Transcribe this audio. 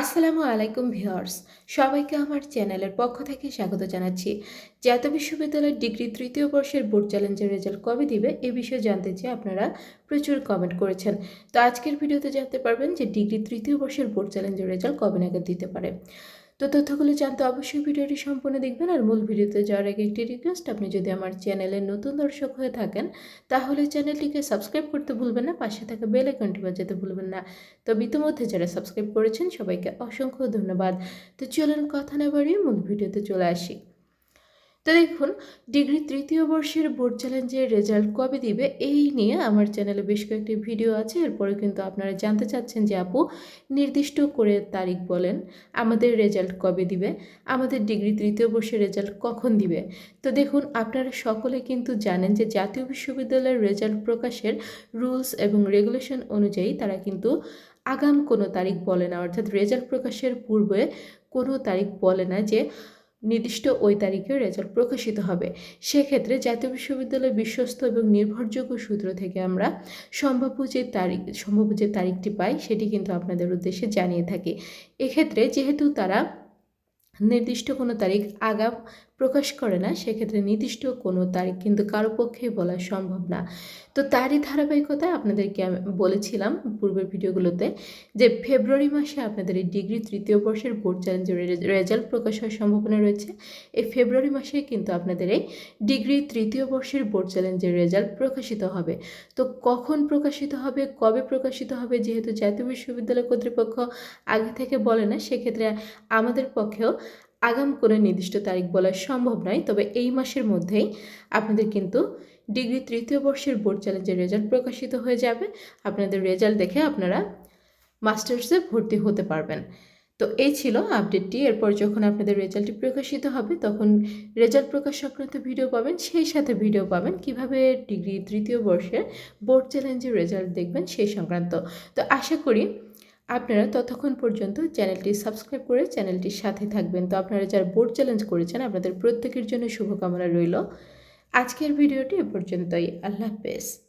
আসসালামু আলাইকুম ভিউয়ার্স, সবাইকে আমার চ্যানেলের পক্ষ থেকে স্বাগত জানাচ্ছি। জাতীয় বিশ্ববিদ্যালয়ের ডিগ্রি তৃতীয় বর্ষের বোর্ড চ্যালেঞ্জের রেজাল্ট কবে দিবে এ বিষয়ে জানতে চেয়ে আপনারা প্রচুর কমেন্ট করেছেন। তো আজকের ভিডিওতে জানতে পারবেন যে ডিগ্রি তৃতীয় বর্ষের বোর্ড চ্যালেঞ্জের রেজাল্ট কবে নাগাদ দিতে পারে। তো তথ্যগুলো জানতে অবশ্যই ভিডিওটি সম্পূর্ণ দেখবেন আর মূল ভিডিওতে যাওয়ার আগে একটি রিকোয়েস্ট আপনি যদি আমার চ্যানেলে নতুন দর্শক হয়ে থাকেন, তাহলে চ্যানেলটিকে সাবস্ক্রাইব করতে ভুলবেন না, পাশে থাকা বেল আইকনটি বাজাতে ভুলবেন না। তো ইতিমধ্যে যারা সাবস্ক্রাইব করেছেন, সবাইকে অসংখ্য ধন্যবাদ। তো চলুন কথা না বাড়িয়ে মূল ভিডিওতে চলে আসি। তো দেখুন, ডিগ্রি তৃতীয় বর্ষের বোর্ড চ্যালেঞ্জের রেজাল্ট কবে দিবে এই নিয়ে আমার চ্যানেলে বেশ কয়েকটি ভিডিও আছে। এরপরে কিন্তু আপনারা জানতে চাচ্ছেন যে, আপু, নির্দিষ্ট করে তারিখ বলেন, আমাদের রেজাল্ট কবে দিবে? আমাদের ডিগ্রি তৃতীয় বর্ষের রেজাল্ট কখন দিবে? তো দেখুন, আপনারা সকলে কিন্তু জানেন যে, জাতীয় বিশ্ববিদ্যালয়ের রেজাল্ট প্রকাশের রুলস এবং রেগুলেশন অনুযায়ী তারা কিন্তু আগাম কোনো তারিখ বলে না। অর্থাৎ রেজাল্ট প্রকাশের পূর্বে কোনো তারিখ বলে না যে নির্দিষ্ট ওই তারিখে রেজাল্ট প্রকাশিত হবে। সেক্ষেত্রে জাতীয় বিশ্ববিদ্যালয়ের বিশ্বস্ত এবং নির্ভরযোগ্য সূত্র থেকে আমরা সম্ভাব্য যে তারিখ, সম্ভাব্য যে তারিখটি পাই, সেটি কিন্তু আপনাদের উদ্দেশ্যে জানিয়ে থাকি। এক্ষেত্রে যেহেতু তারা নির্দিষ্ট কোনো তারিখ আগাম প্রকাশ করে না, সেক্ষেত্রে নির্দিষ্ট কোনো তারিখ কিন্তু কারও পক্ষেই বলা সম্ভব না। তো তারই ধারাবাহিকতায় আপনাদেরকে আমি বলেছিলাম পূর্বের ভিডিওগুলোতে যে ফেব্রুয়ারি মাসে আপনাদের এই ডিগ্রি তৃতীয় বর্ষের বোর্ড চ্যালেঞ্জের রেজাল্ট প্রকাশ হওয়ার সম্ভাবনা রয়েছে। এই ফেব্রুয়ারি মাসে কিন্তু আপনাদের এই ডিগ্রি তৃতীয় বর্ষের বোর্ড চ্যালেঞ্জের রেজাল্ট প্রকাশিত হবে। তো কখন প্রকাশিত হবে, কবে প্রকাশিত হবে যেহেতু জাতীয় বিশ্ববিদ্যালয় কর্তৃপক্ষ আগে থেকে বলে না, সেক্ষেত্রে আমাদের পক্ষেও আগাম করে নির্দিষ্ট তারিখ বলা সম্ভব নয়, তবে এই মাসের মধ্যেই আপনাদের কিন্তু ডিগ্রি তৃতীয় বর্ষের বোর্ড চ্যালেঞ্জের রেজাল্ট প্রকাশিত হয়ে যাবে। আপনাদের রেজাল্ট দেখে আপনারা মাস্টার্সে ভর্তি হতে পারবেন। তো এই ছিল আপডেটটি। এরপর যখন আপনাদের রেজাল্টটি প্রকাশিত হবে, তখন রেজাল্ট প্রকাশ সংক্রান্ত ভিডিও পাবেন, সেই সাথে ভিডিও পাবেন কীভাবে ডিগ্রি তৃতীয় বর্ষের বোর্ড চ্যালেঞ্জের রেজাল্ট দেখবেন সেই সংক্রান্ত। তো আশা করি আপনারা ততক্ষণ পর্যন্ত চ্যানেলটি সাবস্ক্রাইব করে চ্যানেলটির সাথে থাকবেন। তো আপনারা যারা বোর্ড চ্যালেঞ্জ করেছেন, আপনাদের প্রত্যেকের জন্য শুভকামনা রইল। আজকের ভিডিওটি এ পর্যন্তই। আল্লাহ হাফেজ।